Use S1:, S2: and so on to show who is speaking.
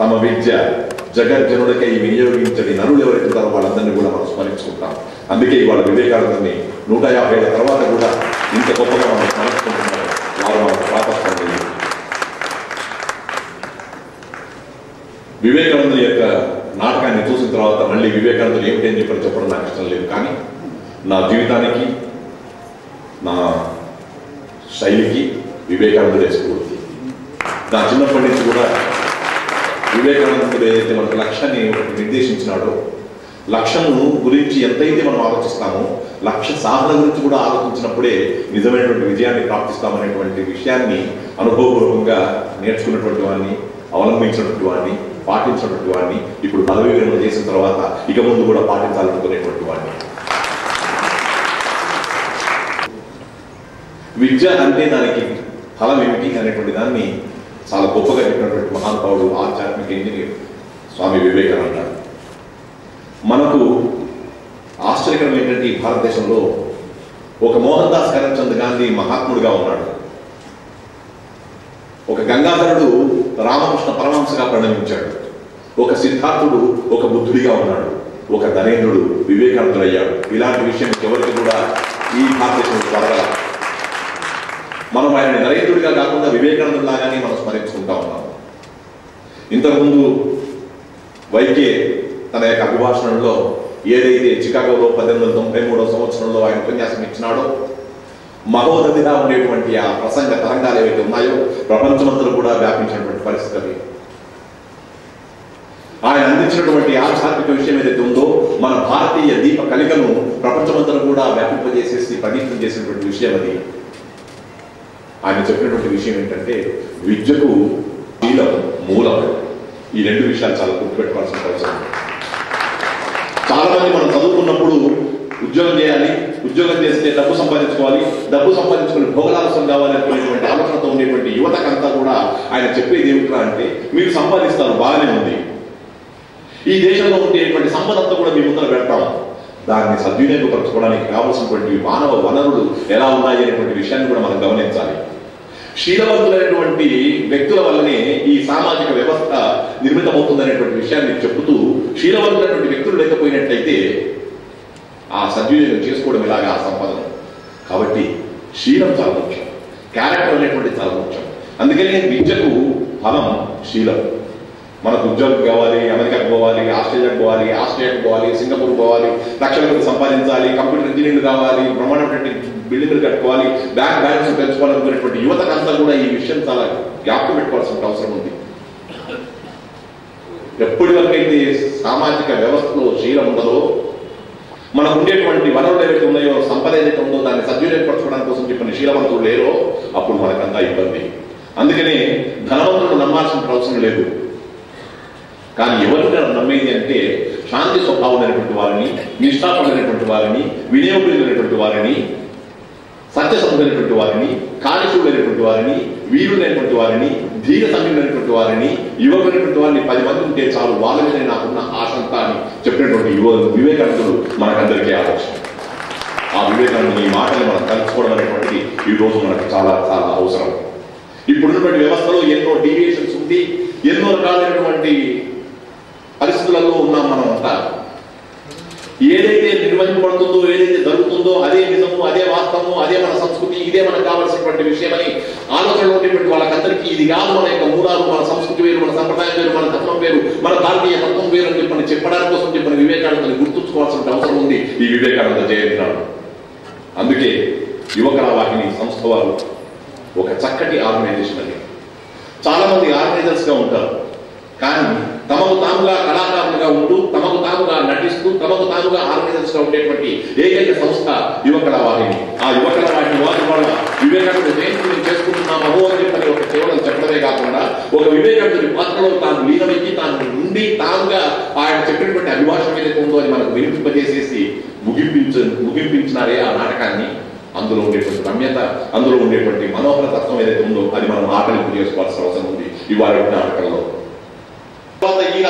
S1: తమ విద్య జగజ్జనుడికై వినియోగించని నరులు ఎవరైతే ఉంటారో వాళ్ళందరినీ కూడా మనం స్మరించుకుంటాం. అందుకే ఇవాళ వివేకానందని నూట యాభై ఏళ్ళ తర్వాత కూడా ఇంత గొప్పగా మనం స్మరించుకుంటున్నారు వారు మనకు వివేకానందుని యొక్క నాటకాన్ని చూసిన తర్వాత మళ్ళీ వివేకానందులు ఏమిటి అని చెప్పని చెప్పడం నాకు ఇష్టం లేదు. కానీ నా జీవితానికి నా శైలికి వివేకానందుడే స్ఫూర్తి. నా చిన్నప్పటి నుంచి కూడా వివేకానందుడు ఏదైతే మనకు లక్ష్యాన్ని నిర్దేశించినాడో లక్ష్యము గురించి ఎంతైతే మనం ఆలోచిస్తామో లక్ష్య సాధన గురించి కూడా ఆలోచించినప్పుడే నిజమైనటువంటి విజయాన్ని ప్రాప్తిస్తామనేటువంటి విషయాన్ని అనుభవపూర్వకంగా నేర్చుకున్నటువంటి వాడిని అవలంబించినటువంటి వాడిని పాటించినటువంటి వాడిని ఇప్పుడు పదవి విరమణ చేసిన తర్వాత ఇక ముందు కూడా పాటించాలనుకునేటువంటి వాడిని విద్య అంటే దానికి ఫలం ఏమిటి అనేటువంటి దాన్ని చాలా గొప్పగా చెప్పినటువంటి మహానుభావుడు ఆధ్యాత్మిక ఇంజనీర్ స్వామి వివేకానంద. మనకు ఆశ్చర్యకరం ఏంటంటే ఈ భారతదేశంలో ఒక మోహన్ దాస్ కరమ్చంద్ గాంధీ మహాత్ముడిగా ఉన్నాడు. ఒక గంగాధరుడు రామకృష్ణ పరమహంసగా పరిణమించాడు. ఒక సిద్ధార్థుడు ఒక బుద్ధుడిగా ఉన్నాడు. ఒక ధనేంద్రుడు వివేకానందుడు అయ్యాడు ఇలాంటి విషయం ఎవరికి కూడా ఈ భారతదేశంలో జరగల. మనం ఆయన నరేంద్రుడిగా కాకుండా వివేకానందులాగానే మనం స్మరించుకుంటా ఉన్నాం ఇంతకుముందు వైకే తన యొక్క అభిభాషణలో ఏదైతే చికాగోలో పద్దెనిమిది వందల తొంభై మూడవ సంవత్సరంలో ఆయన ఉపన్యాసం ఇచ్చినాడో మహోదధిగా ఉండేటువంటి ఆ ప్రసంగ తరంగాలు ఏవైతే ఉన్నాయో ప్రపంచమంతా కూడా వ్యాపించినటువంటి పరిస్థితి ఆయన అందించినటువంటి ఆధ్యాత్మిక విషయం ఏదైతే ఉందో మన భారతీయ దీప కలికను ప్రపంచమంతా కూడా వ్యాపింపజేసేసి ప్రదీప్తం చేసినటువంటి విషయం అది. ఆయన చెప్పినటువంటి విషయం ఏంటంటే విద్యకు శీలం మూలం ఈ రెండు విషయాలు చాలా గుర్తుపెట్టుకోవాల్సిన అవసరం చాలామంది చాలా మంది మనం చదువుకున్నప్పుడు ఉద్యోగం చేయాలి ఉద్యోగం చేస్తే డబ్బు సంపాదించుకోవాలి డబ్బు సంపాదించుకుని భోగలాలసం కావాలి అనుకునేటువంటి ఆలోచనతో ఉండేటువంటి యువతకంతా కూడా ఆయన చెప్పేది ఏమిట్రా అంటే మీరు సంపాదిస్తారు బాగానే ఉంది. ఈ దేశంలో ఉండేటువంటి సంపద అంతా కూడా మీ ముందర పెడతాం. దాన్ని సద్వినియోగపరచుకోవడానికి కావలసినటువంటి మానవ వనరులు ఎలా ఉన్నాయి అనేటువంటి విషయాన్ని కూడా మనం గమనించాలి. శీలవంతులైనటువంటి వ్యక్తుల వల్లనే ఈ సామాజిక వ్యవస్థ నిర్మితమవుతుందనేటువంటి విషయాన్ని చెబుతూ శీలవంతులైనటువంటి వ్యక్తులు లేకపోయినట్లయితే ఆ సద్వినియోగం చేసుకోవడం ఇలాగా ఆ సంపదను? కాబట్టి శీలం చాలా ముఖ్యం. క్యారెక్టర్ అనేటువంటి చాలా ముఖ్యం. అందుకనే విద్యకు ఫలం శీలం. మనకు ఉద్యోగం కావాలి అమెరికాకు పోవాలి ఆస్ట్రేలియాకు పోవాలి ఆస్ట్రేలియాకు పోవాలి సింగపూర్ పోవాలి లక్షల సంపాదించాలి కంప్యూటర్ ఇంజనీర్లు కావాలి బ్రహ్మాండమైనటువంటి బిల్డింగ్లు కట్టుకోవాలి బ్యాంక్ బ్యాలెన్స్ పెంచుకోవాలనుకునేటువంటి యువతకంతా కూడా ఈ విషయం చాలా జ్ఞాపకం పెట్టుకోవాల్సిన అవసరం ఉంది. ఎప్పటి వరకైతే సామాజిక వ్యవస్థలో శీలం ఉండదో మనకు ఉండేటువంటి వనరులు ఏవైతే ఉన్నాయో సంపద ఏదైతే ఉందో దాన్ని సద్వినియోగపరచుకోవడానికి కోసం చెప్పిన శీలవంతులు లేరో అప్పుడు మనకంతా ఇబ్బంది. అందుకనే ధనవంతులను నమ్మాల్సిన అవసరం లేదు. కానీ ఎవరిని నమ్మేది అంటే శాంతి స్వభావమైనటువంటి వారిని నిష్ఠాపమైనటువంటి వారిని వినియోగమైనటువంటి వారిని సత్యసంధులైనటువంటి వారిని కాళిశుడైనటువంటి వారిని వీరుడైనటువంటి వారిని ధీర సంఘులైనటువంటి వారిని యువకులైనటువంటి వారిని పది మంది ఉంటే చాలు వాళ్ళ మీద నాకున్న ఆశంత అని చెప్పినటువంటి యువ వివేకానందుడు మనకందరికీ ఆదర్శం. ఆ వివేకానందుని ఈ మాటలు మనం తలుచుకోవడం అనేటువంటిది ఈ రోజు మనకు చాలా చాలా అవసరం. ఇప్పుడున్నటువంటి వ్యవస్థలో ఎన్నో డీవియేషన్స్ ఉంది ఎన్నో రకాలైనటువంటి పరిస్థితులలో ఉన్నాం మనం అంతా ఏదైతే నిర్వహింపడుతుందో ఏదైతే జరుగుతుందో అదే నిజము అదే వాస్తవము అదే మన సంస్కృతి ఇదే మనకు కావాల్సినటువంటి విషయమని ఆలోచనలో ఉండేటువంటి వాళ్ళకందరికీ ఇది కాదు. మన యొక్క మూలాలు మన సంస్కృతి వేరు మన సంప్రదాయం వేరు మన తత్వం వేరు మన భారతీయ తత్వం వేరు అని చెప్పని చెప్పడానికి కోసం చెప్పిన వివేకానందని గుర్తుంచుకోవాల్సిన అవసరం ఉంది. ఈ వివేకానంద జయంతి అందుకే యువకళ వాహిని సంస్థ వారు ఒక చక్కటి ఆర్గనైజేషన్ అని. చాలా మంది ఆర్గనైజర్స్గా ఉంటారు. కానీ తమకు తాముగా కళాకారులుగా ఉంటూ తమకు తాముగా నటిస్తూ తమకు తాముగా ఆర్గనైజర్స్గా ఉండేటువంటి ఏకైక సంస్థ యువకళ వాహిని ఆ యువకళ వాహిని వారి వల్ల వివేకానంద జయంతిని చేసుకుంటున్నాము అహో అని చెప్పని ఒక కేవలం చెప్పడమే కాకుండా ఒక వివేకానందుడి పాత్రలో తాను లీనమయ్యి తాను నుండి తానుగా ఆయన చెప్పినటువంటి అభిభాషం ఏదైతే ఉందో అది మనకు వినిపింపజేసేసి ముగింపించ ముగింపించినారే ఆ నాటకాన్ని. అందులో ఉండేటువంటి రమ్యత అందులో ఉండేటువంటి మనోహర తత్వం ఏదైతే ఉందో అది మనం ఆకలింపు చేసుకోవాల్సిన అవసరం ఉంది ఇవాళ నాటకంలో. తర్వాత ఈయన